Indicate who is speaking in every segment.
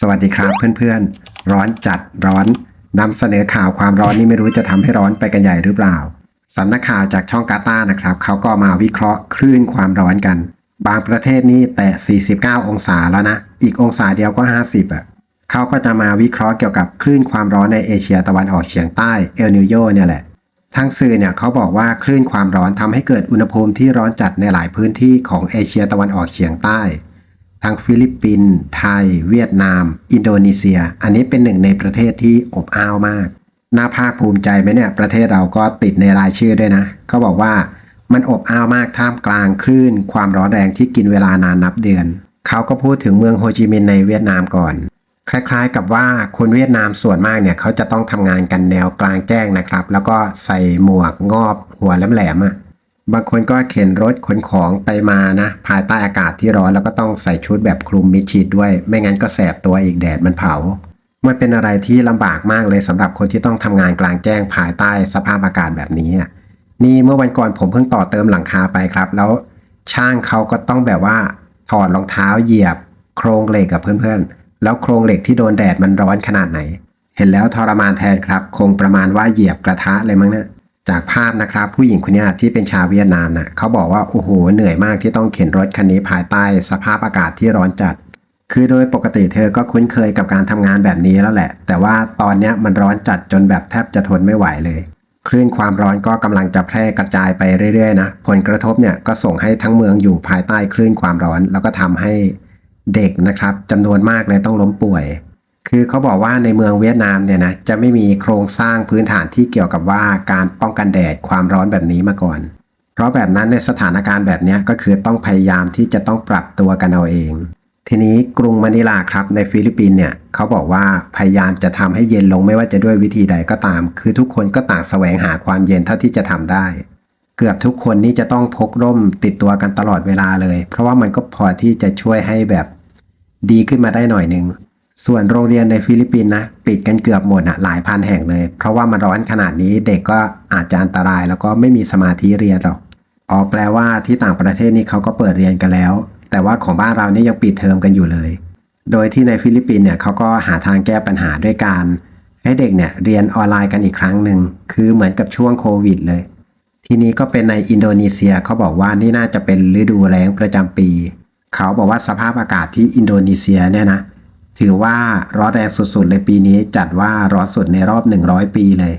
Speaker 1: สวัสดีครับเพื่อนๆ ร้อนจัดร้อนนำเสนอข่าวความร้อนนี่ไม่รู้จะทำให้ร้อนไปกันใหญ่หรือเปล่าสำนักข่าวจากช่องกาตานะครับเขาก็มาวิเคราะห์คลื่นความร้อนกัน บางประเทศนี่แตะ49 องศาแล้วนะ อีกองศาเดียวก็ 50อะเขาก็จะมาวิเคราะห์เกี่ยวกับคลื่นความร้อนในเอเชียตะวันออกเฉียงใต้เอลนิโยเนี่ยแหละทางสื่อเนี่ยเขาบอกว่าคลื่นความร้อนทำให้เกิดอุณหภูมิที่ร้อนจัดในหลายพื้นที่ของเอเชียตะวันออกเฉียงใต้ ทั้งฟิลิปปินส์ไทย เวียดนาม อินโดนีเซีย อันนี้เป็นหนึ่งในประเทศที่อบอ้าวมาก น่าภาคภูมิใจไหมเนี่ย ประเทศเราก็ติดในรายชื่อด้วยนะ เขาบอกว่ามันอบอ้าวมากท่ามกลางคลื่น ความร้อนแรงที่กินเวลานานนับเดือน เขาก็พูดถึงเมืองโฮจิมินห์ในเวียดนามก่อน คล้ายๆ กับว่าคนเวียดนามส่วนมากเนี่ยเขาจะต้องทำงานกันแนวกลางแจ้งนะครับ แล้วก็ใส่หมวกงอบหัวแหลมๆอะ่ะ บางคนก็เข็นรถขนของไปมานะ ภายใต้อากาศที่ร้อนแล้วก็ต้องใส่ชุดแบบคลุมมิดชิดด้วย ไม่งั้นก็แสบตัวอีกแดดมันเผามันเป็นอะไรที่ลำบากมากเลยสำหรับคนที่ต้องทำงานกลางแจ้งภายใต้สภาพอากาศแบบนี้นี่เมื่อวันก่อนผมเพิ่งต่อเติมหลังคาไปครับ แล้วช่างเขาก็ต้องแบบว่าถอดรองเท้าเหยียบ โครงเหล็กกับเพื่อนๆ แล้วโครงเหล็กที่โดนแดดมันร้อนขนาดไหน เห็นแล้วทรมานแทนครับ คงประมาณว่าเหยียบกระทะเลยมั้งเนี่ย จากภาพนะครับผู้หญิงคนนี้ที่เป็นชาวเวียดนามนะเขาบอกว่าโอ้โหเหนื่อยมากที่ต้องเข็นรถคันนี้ภายใต้สภาพอากาศที่ร้อนจัด คือโดยปกติเธอก็คุ้นเคยกับการทำงานแบบนี้แล้วแหละ แต่ว่าตอนนี้มันร้อนจัดจนแบบแทบจะทนไม่ไหวเลยคลื่นความร้อนก็กำลังจะแพร่กระจายไปเรื่อยๆนะผลกระทบเนี่ยก็ส่งให้ทั้งเมืองอยู่ภายใต้คลื่นความร้อน แล้วก็ทำให้เด็กนะครับจำนวนมากเลยต้องล้มป่วย คือเขาบอกว่าในเมืองเวียดนามเนี่ยนะจะไม่มีโครงสร้างพื้นฐานที่เกี่ยวกับว่าการป้องกันแดดความร้อนแบบนี้มาก่อน เพราะแบบนั้นในสถานการณ์แบบนี้ก็คือต้องพยายามที่จะต้องปรับตัวกันเอาเอง ทีนี้กรุงมะนิลาครับในฟิลิปปินส์เนี่ยเขาบอกว่าพยายามจะทำให้เย็นลงไม่ว่าจะด้วยวิธีใดก็ตาม คือทุกคนก็ต่างแสวงหาความเย็นเท่าที่จะทำได้ เกือบทุกคนนี่จะต้องพกร่มติดตัวกันตลอดเวลาเลย เพราะว่ามันก็พอที่จะช่วยให้แบบดีขึ้นมาได้หน่อยนึง ส่วนโรงเรียนในฟิลิปปินส์นะปิดกันเกือบหมดอะหลายพันแห่งเลย เพราะว่ามันร้อนขนาดนี้เด็กก็อาจจะอันตรายแล้วก็ไม่มีสมาธิเรียนหรอกอ๋อแปลว่าที่ต่างประเทศนี่เขาก็เปิดเรียนกันแล้ว แต่ว่าของบ้านเรานี่ยังปิดเทอมกันอยู่เลย โดยที่ในฟิลิปปินส์เนี่ยเขาก็หาทางแก้ปัญหาด้วยการ ให้เด็กเนี่ยเรียนออนไลน์กันอีกครั้งหนึ่งคือเหมือนกับช่วงโควิดเลย ทีนี้ก็เป็นในอินโดนีเซียเขาบอกว่านี่น่าจะเป็นฤดูแล้งประจำปี เขาบอกว่าสภาพอากาศที่อินโดนีเซียเนี่ยนะ ถือว่าร้อนแรงสุดๆเลยปีนี้จัดว่าร้อนสุดในรอบ 100 ปีเลย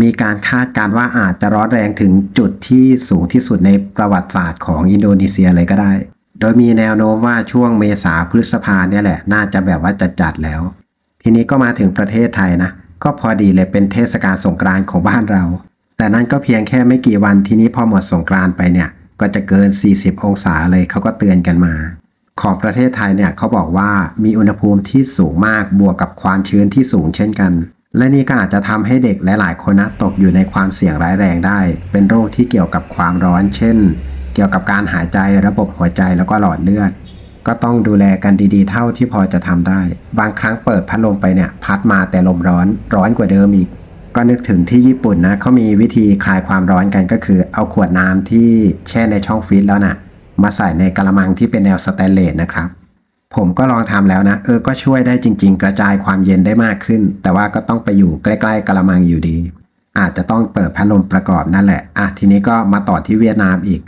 Speaker 1: มีการคาดการณ์ว่าอาจจะร้อนแรงถึงจุดที่สูงที่สุดในประวัติศาสตร์ของอินโดนีเซียเลยก็ได้ โดยมีแนวโน้มว่าช่วงเมษาพฤษภาเนี่ยแหละ น่าจะแบบว่าจัดจัดๆแล้ว ทีนี้ก็มาถึงประเทศไทยนะ ก็พอดีเลยเป็นเทศกาลสงกรานต์ของบ้านเรา แต่นั้นก็เพียงแค่ไม่กี่วันทีนี้พอหมดสงกรานต์ไปเนี่ย ก็จะเกิน 40 องศาเลยเขาก็เตือนกันมา ของประเทศไทยเนี่ยเขาบอกว่ามีอุณหภูมิที่สูงมากบวกกับความชื้นที่สูงเช่นกัน และนี่ก็อาจจะทำให้เด็กหลายๆคนนะตกอยู่ในความเสี่ยงร้ายแรงได้ เป็นโรคที่เกี่ยวกับความร้อน เช่น เกี่ยวกับการหายใจระบบหัวใจแล้วก็หลอดเลือด ก็ต้องดูแลกันดีๆ เท่าที่พอจะทำได้ บางครั้งเปิดพัดลมไปเนี่ยพัดมาแต่ลมร้อนร้อนกว่าเดิมอีกก็นึกถึงที่ญี่ปุ่นนะเขามีวิธีคลายความร้อนกันก็คือ เอาขวดน้ำที่แช่ในช่องฟรีซแล้วนะ่ะ มาใส่ในกระมังที่เป็นแนวสแตนเลสนะครับ ผมก็ลองทำแล้วนะ เออก็ช่วยได้จริง ๆ กระจายความเย็นได้มากขึ้น แต่ว่าก็ต้องไปอยู่ใกล้ๆกระมังอยู่ดี อาจจะต้องเปิดพัดลมประกอบนั่นแหละอะทีนี้ก็มาต่อที่เวียดนามอีก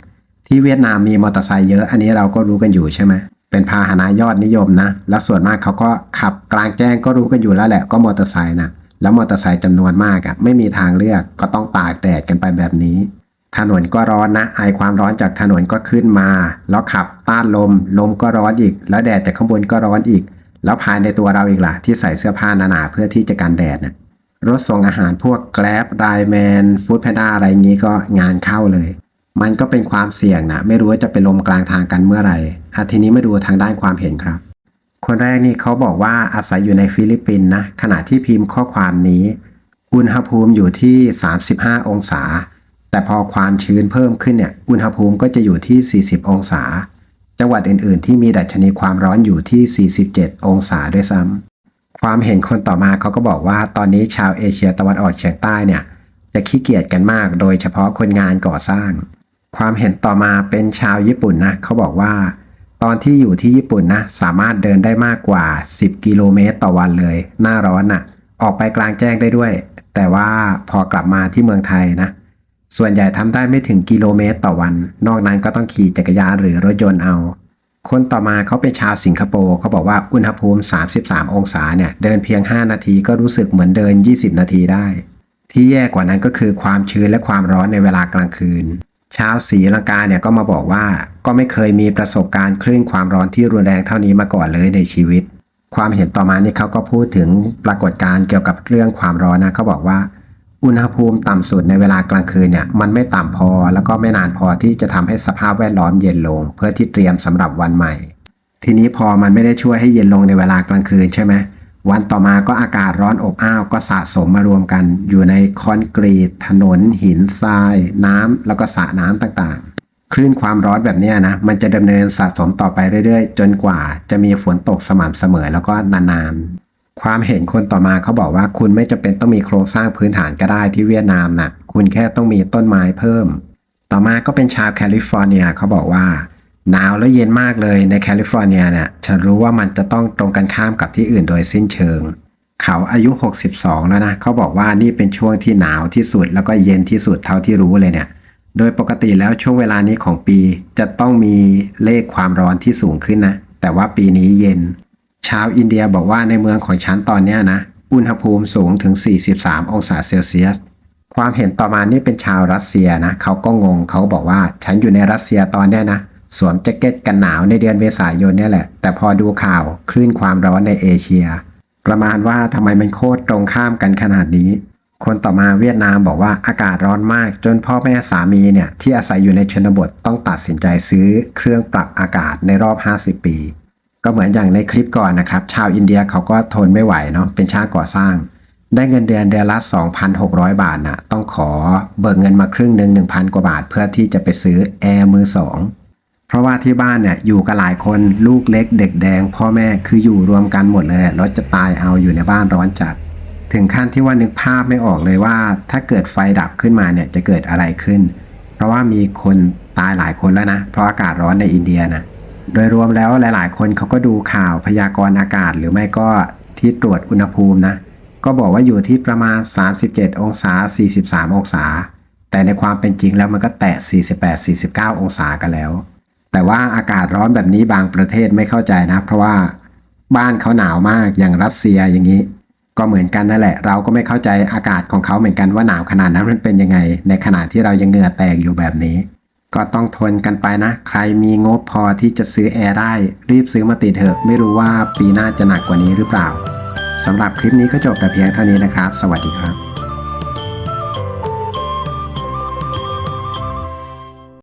Speaker 1: ที่เวียดนามมีมอเตอร์ไซค์เยอะอันนี้เราก็รู้กันอยู่ใช่ไหมเป็นพาหนะยอดนิยมนะ แล้วส่วนมากเขาก็ขับกลางแจ้งก็รู้กันอยู่แล้วแหละก็มอเตอร์ไซค์นะแล้วมอเตอร์ไซค์จำนวนมากอะ่ะไม่มีทางเลือกก็ต้องตากแดดกันไปแบบนี้ ถนนก็ร้อนนะไอความร้อนจากถนนก็ขึ้นมา แล้วขับต้านลม ลมก็ร้อนอีก แล้วแดดจากข้างบนก็ร้อนอีก แล้วภายในตัวเราอีกล่ะ ที่ใส่เสื้อผ้าหนาๆเพื่อที่จะกันแดดนะรถส่งอาหารพวกแก b บไดแมนฟู้ดแพนด้าอะไรงี้ก็งานเข้าเลย มันก็เป็นความเสี่ยงนะไม่รู้ว่าจะเป็นลมกลางทางกันเมื่อไหร่อาทีนี้มาดูทางด้านความเห็นครับ คนแรกนี่เขาบอกว่าอาศัยอยู่ในฟิลิปปินส์นะขณะที่พิมพ์ข้อความนี้ อุณหภูมิอยู่ที่ 35 องศา แต่พอความชื้นเพิ่มขึ้นเนี่ย อุณหภูมิก็จะอยู่ที่ 40 องศา จังหวัดอื่น ๆ ที่มีดัชนีความร้อนอยู่ที่ 47 องศาด้วยซ้ำ ความเห็นคนต่อมาเขาก็บอกว่าตอนนี้ชาวเอเชียตะวันออกเฉียงใต้เนี่ย จะขี้เกียจกันมาก โดยเฉพาะคนงานก่อสร้าง ความเห็นต่อมาเป็นชาวญี่ปุ่นนะเขาบอกว่า ตอนที่อยู่ที่ญี่ปุ่นนะสามารถเดินได้มากกว่า 10 กิโลเมตรต่อวันเลย หน้าร้อนน่ะ ออกไปกลางแจ้งได้ด้วย แต่ว่าพอกลับมาที่เมืองไทยนะ ส่วนใหญ่ทำได้ไม่ถึงกิโลเมตรต่อวัน นอกนั้นก็ต้องขี่จักรยานหรือรถยนต์เอา คนต่อมาเขาเป็นชาวสิงคโปร์เขาบอกว่าอุณหภูมิ 33 องศาเนี่ยเดินเพียง 5 นาทีก็รู้สึกเหมือนเดิน 20 นาทีได้ ที่แย่กว่านั้นก็คือความชื้นและความร้อนในเวลากลางคืน ชาวศรีลังกาเนี่ยก็มาบอกว่าก็ไม่เคยมีประสบการณ์คลื่นความร้อนที่รุนแรงเท่านี้มาก่อนเลยในชีวิต ความเห็นต่อมานี่เขาก็พูดถึงปรากฏการณ์เกี่ยวกับเรื่องความร้อนนะเขาบอกว่า อุณหภูมิต่ำสุดในเวลากลางคืนเนี่ยมันไม่ต่ำพอแล้วก็ไม่นานพอที่จะทำให้สภาพแวดล้อมเย็นลง เพื่อที่เตรียมสำหรับวันใหม่ ทีนี้พอมันไม่ได้ช่วยให้เย็นลงในเวลากลางคืนใช่ไหมวันต่อมาก็อากาศร้อนอบอ้าวก็สะสมมารวมกัน อยู่ในคอนกรีต ถนน หินทราย น้ำแล้วก็สระน้ำต่างๆ คลื่นความร้อนแบบนี้นะ มันจะดำเนินสะสมต่อไปเรื่อยๆ จนกว่าจะมีฝนตกสม่ำเสมอแล้วก็นานๆ ความเห็นคนต่อมาเขาบอกว่าคุณไม่จำเป็นต้องมีโครงสร้างพื้นฐานก็ได้ที่เวียดนามนะคุณแค่ต้องมีต้นไม้เพิ่ม ต่อมาก็เป็นชาวแคลิฟอร์เนียเขาบอกว่าหนาวและเย็นมากเลยในแคลิฟอร์เนียเนี่ยฉันรู้ว่ามันจะต้องตรงกันข้ามกับที่อื่นโดยสิ้นเชิง เขาอายุ 62 แล้วนะเขาบอกว่านี่เป็นช่วงที่หนาวที่สุดแล้วก็เย็นที่สุดเท่าที่รู้เลยเนี่ย โดยปกติแล้วช่วงเวลานี้ของปีจะต้องมีเลขความร้อนที่สูงขึ้นนะแต่ว่าปีนี้เย็น ชาวอินเดียบอกว่าในเมืองของฉันตอนนี้นะ อุณหภูมิสูงถึง 43 องศาเซลเซียส ความเห็นต่อมานี่เป็นชาวรัสเซียนะ เขาก็งงเขาบอกว่าฉันอยู่ในรัสเซียตอนนี้นะสวมแจ็คเก็ตกันหนาวในเดือนเมษายนเนี่ยแหละ แต่พอดูข่าวคลื่นความร้อนในเอเชีย ประมาณว่าทำไมมันโคตรตรงข้ามกันขนาดนี้ คนต่อมาเวียดนามบอกว่าอากาศร้อนมาก จนพ่อแม่สามีเนี่ยที่อาศัยอยู่ในชนบทต้องตัดสินใจซื้อเครื่องปรับอากาศในรอบ 50 ปี ก็เหมือนอย่างในคลิปก่อนนะครับ ชาวอินเดียเขาก็ทนไม่ไหวเนาะเป็นช่างก่อสร้าง ได้เงินเดือนเดือนละ 2,600 บาทนะต้องขอเบิกเงินมาครึ่งหนึ่ง1,000 กว่าบาท เพื่อที่จะไปซื้อแอร์มือสองเพราะว่าที่บ้านเนี่ยอยู่กันหลายคนลูกเล็กเด็กแดง พ่อแม่คืออยู่รวมกันหมดเลยแล้วจะตายเอาอยู่ในบ้านร้อนจัด ถึงขั้นที่ว่านึกภาพไม่ออกเลยว่า ถ้าเกิดไฟดับขึ้นมาเนี่ยจะเกิดอะไรขึ้น เพราะว่ามีคนตายหลายคนแล้วนะ เพราะอากาศร้อนในอินเดียนะ โดยรวมแล้วหลาย ๆ คนเขาก็ดูข่าวพยากรณ์อากาศ หรือไม่ก็ที่ตรวจอุณหภูมินะ ก็บอกว่าอยู่ที่ประมาณ 37 องศา 43 องศา แต่ในความเป็นจริงแล้วมันก็แตะ 48 49 องศากันแล้ว แต่ว่าอากาศร้อนแบบนี้บางประเทศไม่เข้าใจนะ เพราะว่าบ้านเขาหนาวมากอย่างรัสเซียอย่างนี้ ก็เหมือนกันนั่นแหละ เราก็ไม่เข้าใจอากาศของเขาเหมือนกันว่าหนาวขนาดนั้นมันเป็นยังไง ในขณะที่เรายังเหงื่อแตกอยู่แบบนี้ ก็ต้องทนกันไปนะ ใครมีงบพอที่จะซื้อแอร์ได้ รีบซื้อมาติดเถอะ ไม่รู้ว่าปีหน้าจะหนักกว่านี้หรือเปล่าสำหรับคลิปนี้ก็จบแต่เพียงเท่านี้นะครับ สวัสดีครับ